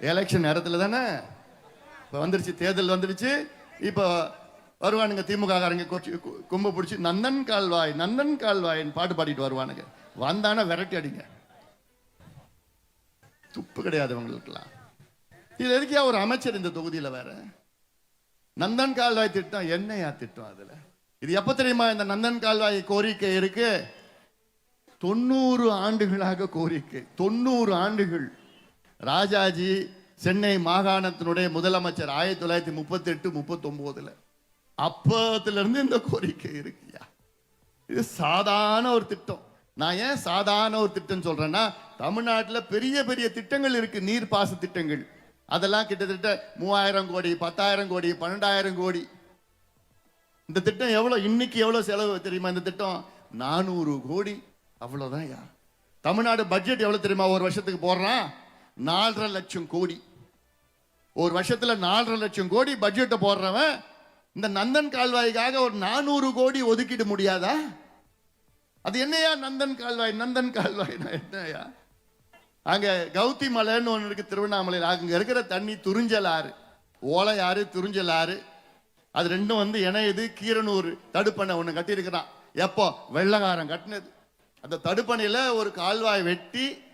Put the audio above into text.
Election நேரத்தில் தானே? இப்போ வந்துருச்சு தேர்தல் வந்துருச்சு. இப்போ வருவானுங்க திமுக காரங்க கும்ப கு- பிடிச்சி நந்தன் கால்வாய் நந்தன் கால்வாய்ன்னு பாட்டு பாடிட்டு வருவானுங்க. வந்தானா விரட்டி அடிங்க. துப்பு கிடையாது அவங்களுக்குலாம் இது எதுக்கே ஒரு அமைச்சர் இந்த தொகுதியில் வேற? நந்தன் கால்வாய் திட்டம் என்னையா திட்டம் அதில்? இது எப்போ தெரியுமா இந்த நந்தன் கால்வாய் கோரிக்கை இருக்கு? தொண்ணூறு ஆண்டுகளாக கோரிக்கை. தொண்ணூறு ஆண்டுகள். ராஜாஜி சென்னை மாகாணத்தினுடைய முதலமைச்சர் ஆயிரத்தி தொள்ளாயிரத்தி முப்பத்தி எட்டு முப்பத்தி ஒன்பதுல இந்த கோரிக்கை இருக்குயா? இது சாதாரண ஒரு திட்டம். நான் ஏன் சாதாரண ஒரு திட்டம் சொல்றேன்னா தமிழ்நாட்டில் பெரிய பெரிய திட்டங்கள் இருக்கு நீர்ப்பாச திட்டங்கள். அதெல்லாம் கிட்டத்தட்ட மூவாயிரம் கோடி பத்தாயிரம் கோடி பன்னெண்டாயிரம் கோடி. இந்த திட்டம் எவ்வளோ இன்னைக்கு எவ்வளோ செலவு தெரியுமா இந்த திட்டம்? நானூறு கோடி. அவ்வளோதான் யா. தமிழ்நாடு பட்ஜெட் எவ்வளோ தெரியுமா ஒரு வருஷத்துக்கு போடுறான்? நாலரை லட்சம் கோடி. ஒரு வருஷத்தில் நாலரை லட்சம் கோடி பட்ஜெட்டை போடுறவன் இந்த நந்தன் கால்வாய்க்காக ஒரு நானூறு கோடி ஒதுக்கிட முடியாதா? அது என்னையா நந்தன் கால்வாய் நந்தன் கால்வாய் என்னையா? அங்கே கௌதி மலைன்னு ஒன்று இருக்கு திருவண்ணாமலையில். அங்கே இருக்கிற தண்ணி துறிஞ்சல் ஆறு ஓலை ஆறு துறிஞ்சல் ஆறு அது ரெண்டும் வந்து இணையுது கீரனூர் தடுப்பணை ஒன்று கட்டியிருக்கிறான். எப்போ? வெள்ளகாரம் கட்டினது. அந்த தடுப்பணையில் ஒரு கால்வாய் வெட்டி